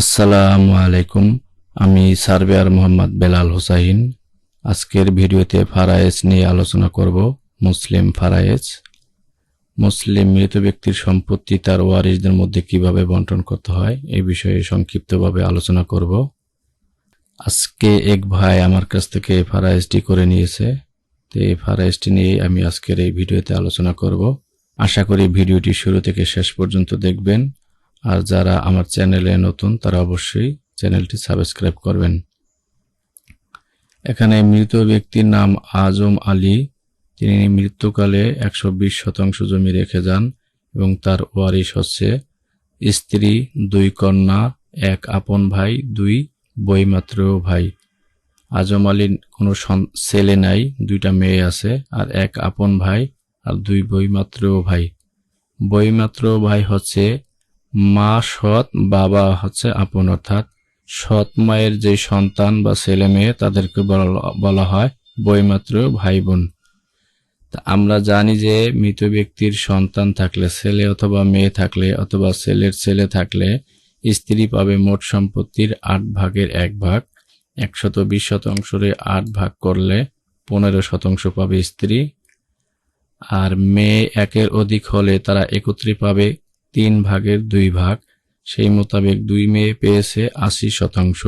আসসালামু আলাইকুম। আমি সার্ভেয়ার মোহাম্মদ বেলাল হোসাইন। আজকের ভিডিওতে ফারায়েজ নিয়ে আলোচনা করব মুসলিম ফারায়েজ। মুসলিম মৃত ব্যক্তির সম্পত্তি তার ওয়ারিসদের মধ্যে কীভাবে বন্টন করতে হয়, এই বিষয়ে সংক্ষিপ্তভাবে আলোচনা করব। আজকে এক ভাই আমার কাছ থেকে ফারায়েজটি করে নিয়েছে। তো এই ফারায়েজটি নিয়ে আমি আজকের এই ভিডিওতে আলোচনা করব। আশা করি ভিডিওটি শুরু থেকে শেষ পর্যন্ত দেখবেন। আর যারা আমার চ্যানেলে নতুন, তারা অবশ্যই চ্যানেলটি সাবস্ক্রাইব করবেন। এখানে মৃত ব্যক্তির নাম আজম আলী। তিনি মৃত্যুকালে একশো বিশ শতাংশ জমি রেখে যান এবং তার ওয়ারিশ হচ্ছে স্ত্রী, দুই কন্যা, এক আপন ভাই, দুই বইমাত্র ভাই। আজম আলীর কোনো ছেলে নাই, দুইটা মেয়ে আছে, আর এক আপন ভাই আর দুই বইমাত্র ভাই। বইমাত্র ভাই হচ্ছে মা সৎ, বাবা হচ্ছে আপন, অর্থাৎ সৎ মায়ের যে সন্তান বা ছেলে মেয়ে তাদেরকে বলা- হয় বইমাত্র ভাই বোন আমরা জানি যে মৃত ব্যক্তির সন্তান থাকলে, ছেলে অথবা মেয়ে থাকলে অথবা ছেলের ছেলে থাকলে স্ত্রী পাবে মোট সম্পত্তির আট ভাগের এক ভাগ। একশত বিশ শতাংশরে আট ভাগ করলে পনেরো শতাংশ পাবে স্ত্রী। আর মেয়ে একের অধিক হলে তারা একত্রে পাবে তিন ভাগের দুই ভাগ, সেই মোতাবেক দুই মেয়ে পেয়েছে আশি শতাংশ,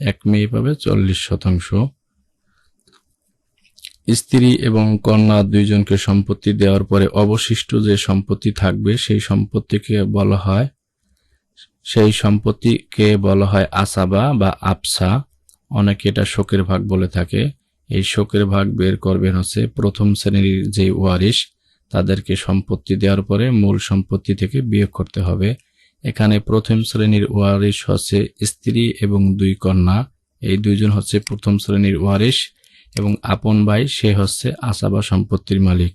এক মেয়ে পাবে চল্লিশ শতাংশ। স্ত্রী এবং কন্যা দুইজনকে সম্পত্তি দেওয়ার পরে অবশিষ্ট যে সম্পত্তি থাকবে, সেই সম্পত্তিকে বলা হয়, সেই সম্পত্তিকে বলা হয় আসাবা বা আপসা অনেকে এটা শোকের ভাগ বলে থাকে। এই শোকের ভাগ বের করবেন হচ্ছে প্রথম শ্রেণির যে ওয়ারিশ তাদেরকে সম্পত্তি দেওয়ার পরে মূল সম্পত্তি থেকে বিয়োগ করতে হবে। এখানে প্রথম শ্রেণির ওয়ারিশ হচ্ছে স্ত্রী এবং দুই কন্যা। এই দুইজন হচ্ছে প্রথম শ্রেণির ওয়ারিশ এবং আপন ভাই, সে হচ্ছে আসাবা সম্পত্তির মালিক।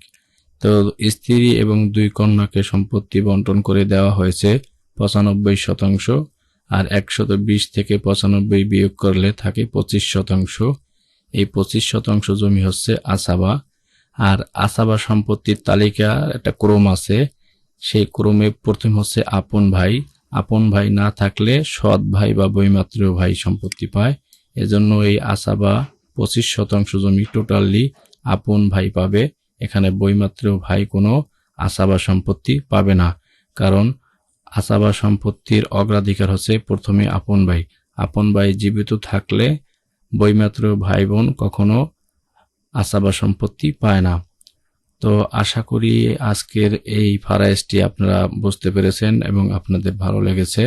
তো স্ত্রী এবং দুই কন্যাকে সম্পত্তি বন্টন করে দেওয়া হয়েছে পঁচানব্বই শতাংশ আর একশত বিশ থেকে পঁচানব্বই বিয়োগ করলে থাকে পঁচিশ শতাংশ। এই পঁচিশ শতাংশ জমি হচ্ছে আসাবা। আর আসাবা সম্পত্তির তালিকা, একটা ক্রম আছে। সেই ক্রমে প্রথম হচ্ছে আপন ভাই। আপন ভাই না থাকলে সৎ ভাই বা বইমাত্র ভাই সম্পত্তি পায়। এজন্য এই আসাবা পঁচিশ শতাংশ জমি টোটালি আপন ভাই পাবে। এখানে বইমাত্র ভাই কোনো আসাবা সম্পত্তি পাবে না। কারণ আসাবা সম্পত্তির অগ্রাধিকার হচ্ছে প্রথমে আপন ভাই। আপন ভাই জীবিত থাকলে বইমাত্র ভাই বোন কখনো আসাবা সম্পত্তি পায় না। তো আশা করি আজকের এই ফারাইজটি আপনারা বুঝতে পেরেছেন এবং আপনাদের ভালো লেগেছে।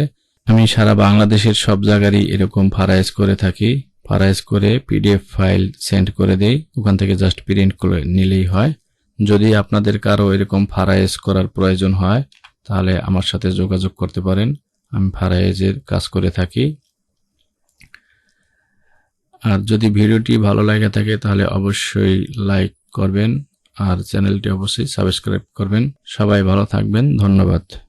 আমি সারা বাংলাদেশের সব জায়গারই এরকম ফারাইজ করে থাকি। ফারাইজ করে পিডিএফ ফাইল সেন্ড করে দেই। ওখান থেকে জাস্ট প্রিন্ট করে নিলেই হয়। যদি আপনাদের কারও এরকম ফারাইজ করার প্রয়োজন হয়, তাহলে আমার সাথে যোগাযোগ করতে পারেন। আমি ফারাইজের কাজ করে থাকি। আর যদি ভিডিওটি ভালো লাগে থাকে, তাহলে অবশ্যই লাইক করবেন আর চ্যানেলটি অবশ্যই সাবস্ক্রাইব করবেন। সবাই ভালো থাকবেন। ধন্যবাদ।